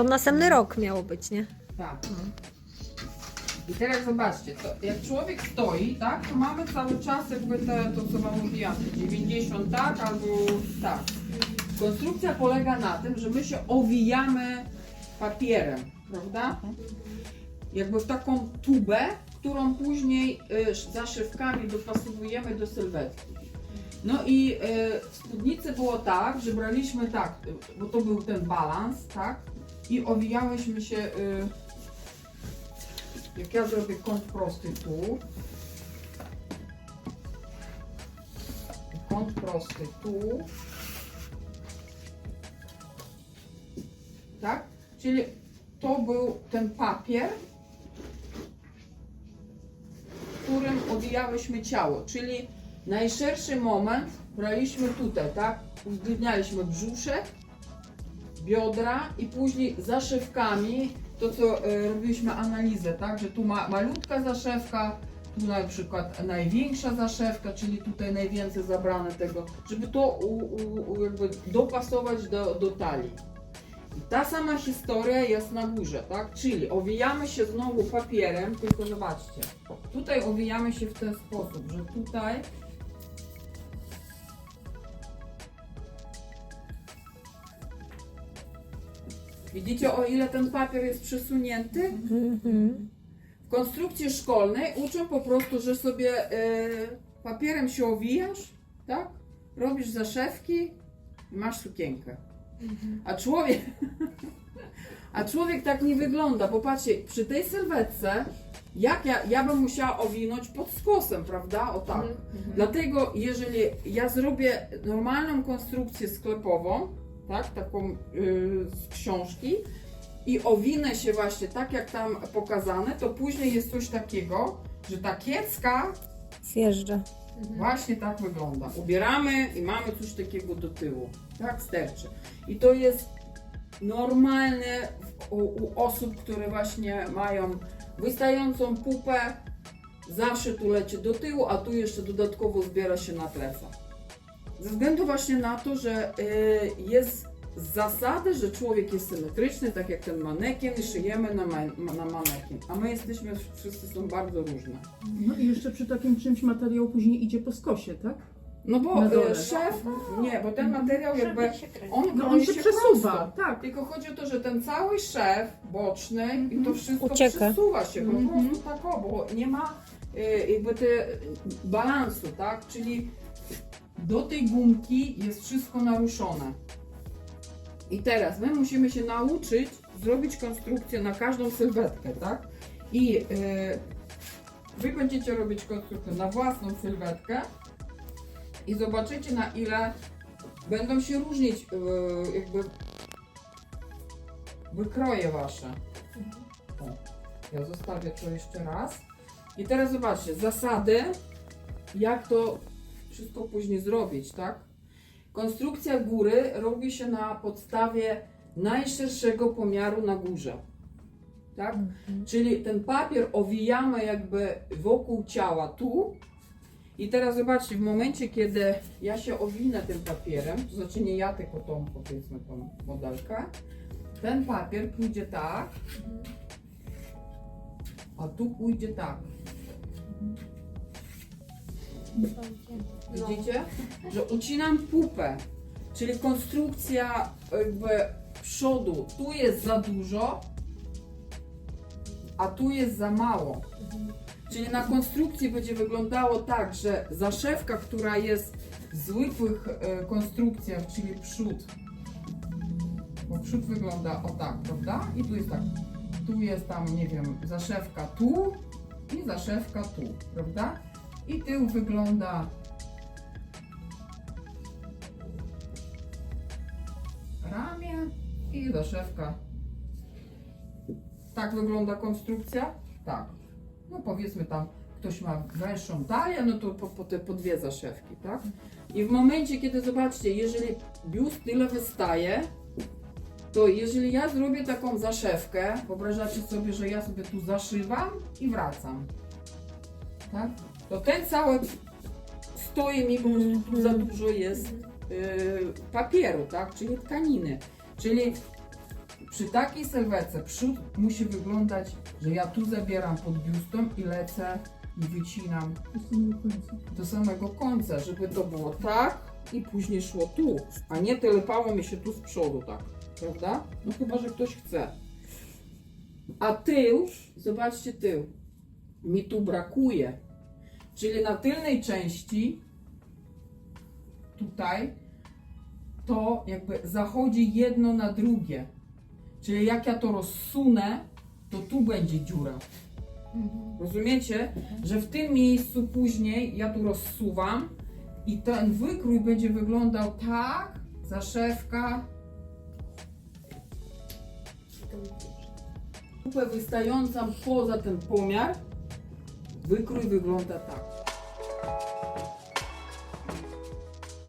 To następny rok miało być, nie? Tak. I teraz zobaczcie, to jak człowiek stoi, tak, to mamy cały czas jakby te, to co wam mówiłam, te 90 tak albo tak. Konstrukcja polega na tym, że my się owijamy papierem, prawda? Jakby w taką tubę, którą później y, zaszywkami dopasowujemy do sylwetki. No i y, w spódnicy było tak, że braliśmy tak, y, bo to był ten balans, tak? I owijałyśmy się, y, jak ja zrobię kąt prosty tu, kąt prosty tu, tak? Czyli to był ten papier, którym owijałyśmy ciało, czyli najszerszy moment braliśmy tutaj, tak? Uwzględnialiśmy brzuszek, biodra i później zaszewkami, to co e, robiliśmy analizę, tak? Że tu ma malutka zaszewka, tu na przykład największa zaszewka, czyli tutaj najwięcej zabrane tego, żeby to u, u, u, jakby dopasować do, do talii. I ta sama historia jest na górze, tak? Czyli owijamy się znowu papierem, tylko zobaczcie. Tutaj owijamy się w ten sposób, że tutaj Widzicie o ile ten papier jest przesunięty? Mhm. W konstrukcji szkolnej uczą po prostu, że sobie e, papierem się owijasz, tak? Robisz zaszewki i masz sukienkę. A człowiek, a człowiek tak nie wygląda. Popatrzcie, przy tej sylwetce, jak ja, ja bym musiała owinąć pod skosem, prawda? O tak. Dlatego, jeżeli ja zrobię normalną konstrukcję sklepową, tak, taką y, z książki i owinę się właśnie tak, jak tam pokazane, to później jest coś takiego, że ta kiecka Zjeżdża. Właśnie tak wygląda. Ubieramy i mamy coś takiego do tyłu. Tak, sterczy. I to jest normalne u, u osób, które właśnie mają wystającą pupę. Zawsze tu leci do tyłu, a tu jeszcze dodatkowo zbiera się na plecach. Ze względu właśnie na to, że y, jest z zasady, że człowiek jest symetryczny, tak jak ten manekin, i szyjemy na, ma, na manekin. A my jesteśmy, wszyscy są bardzo różne. No i jeszcze przy takim czymś materiał później idzie po skosie, tak? No bo e, szef, nie, bo ten materiał jakby, on, No on się przesuwa, prosto. tak. Tylko chodzi o to, że ten cały szef boczny i to wszystko Ucieka. przesuwa się po Mhm. prostu tak bo nie ma e, jakby te balansu, tak? Czyli do tej gumki jest wszystko naruszone. I teraz my musimy się nauczyć zrobić konstrukcję na każdą sylwetkę, tak? I e, wy będziecie robić konstrukcję na własną sylwetkę i zobaczycie na ile będą się różnić e, jakby wykroje wasze. O, ja zostawię to jeszcze raz. I teraz zobaczcie, zasady, jak to wszystko później zrobić, tak? Konstrukcja góry robi się na podstawie najszerszego pomiaru na górze. Tak? Czyli ten papier owijamy jakby wokół ciała tu. I teraz zobaczcie, w momencie kiedy ja się owinę tym papierem, to znaczy nie ja, tylko tą powiedzmy tą modelkę, ten papier pójdzie tak, a tu pójdzie tak. Widzicie? Że ucinam pupę, czyli konstrukcja jakby przodu. Tu jest za dużo, a tu jest za mało. Czyli na konstrukcji będzie wyglądało tak, że zaszewka, która jest w zwykłych e, konstrukcjach, czyli przód, bo przód wygląda o tak, prawda? I tu jest tak, tu jest tam, nie wiem, zaszewka tu i zaszewka tu, prawda? I tył wygląda ramię i zaszewka. Tak wygląda konstrukcja? Tak. No powiedzmy tam, ktoś ma węższą talię, no to po, po te po dwie zaszewki, tak? I w momencie, kiedy zobaczcie, jeżeli biust tyle wystaje, to jeżeli ja zrobię taką zaszewkę, wyobrażacie sobie, że ja sobie tu zaszywam i wracam, tak? To ten cały stoi mi, prostu tu za dużo jest y, papieru, tak? Czyli tkaniny. Czyli Przy takiej sylwetce przód musi wyglądać, że ja tu zabieram pod biustą i lecę i wycinam Do samego końca. do samego końca, żeby to było tak i później szło tu, a nie telepało mi się tu z przodu tak, prawda? No chyba, że ktoś chce. A tył, zobaczcie tył, mi tu brakuje. Czyli na tylnej części, tutaj, to jakby zachodzi jedno na drugie. Czyli jak ja to rozsunę, to tu będzie dziura. Rozumiecie? Że w tym miejscu później ja tu rozsuwam i ten wykrój będzie wyglądał tak, zaszewka, kupę wystającą poza ten pomiar, wykrój wygląda tak.